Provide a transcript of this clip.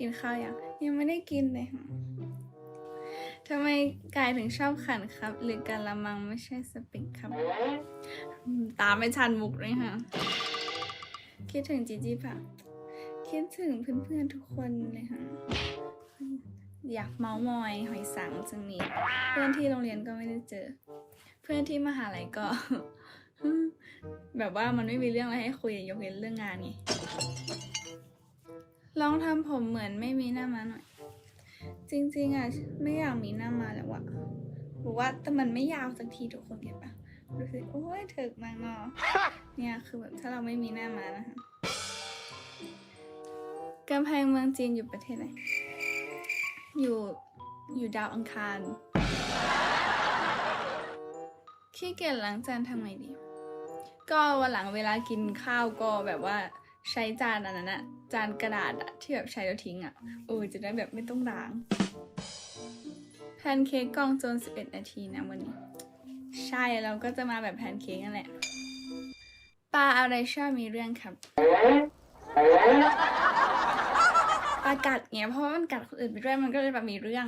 กินข้าวยังยังไม่ได้กินเลยค่ะทำไมกายถึงชอบขันครับ หรือการละมังไม่ใช่สปิกครับ ตามไม่ทันมุกเลยค่ะ คิดถึงจีจีปะคิดถึงเพื่อนๆทุกคนเลยค่ะ อยากเมาส์มอยหอยสังจังนี้ เพื่อนที่โรงเรียนก็ไม่ได้เจอ เพื่อนที่มหาลัยก็ แบบว่ามันไม่มีเรื่องอะไรให้คุยยกเว้นเรื่องงานไง ลองทำผมเหมือนไม่มีหน้ามาหน่อย จริงๆอะไม่อยากมีหน้ามาแล้วอะบอว่าแต่มันไม่ยาวสักทีทุกคนเก็ตปะรู้สึกโอ้ยเถิกมากเนาะเนี่ยคือแบบถ้าเราไม่มีหน้ามานะคะกำแพงเมืองจีนอยู่ประเทศไหนอยู่อยู่ดาวอังคารขี้เกียจล้างจานทำไงดี ก็วันหลังเวลากินข้าวก็แบบว่า ใช้จานอันนั้นอะจานกระดาษอะที่แบบใช้แล้วทิ้งอะเออจะได้แบบไม่ต้องล้าง แพนเค้กกล่องโจน11 นาทีนะวันนี้ ใช่เราก็จะมาแบบแพนเค้กนั่นแหละปลาอะไรชอบมีเรื่องครับปลากัดเงี้ยเพราะว่ามันกัดคนอื่นไปด้วยมันก็เลยแบบมีเรื่อง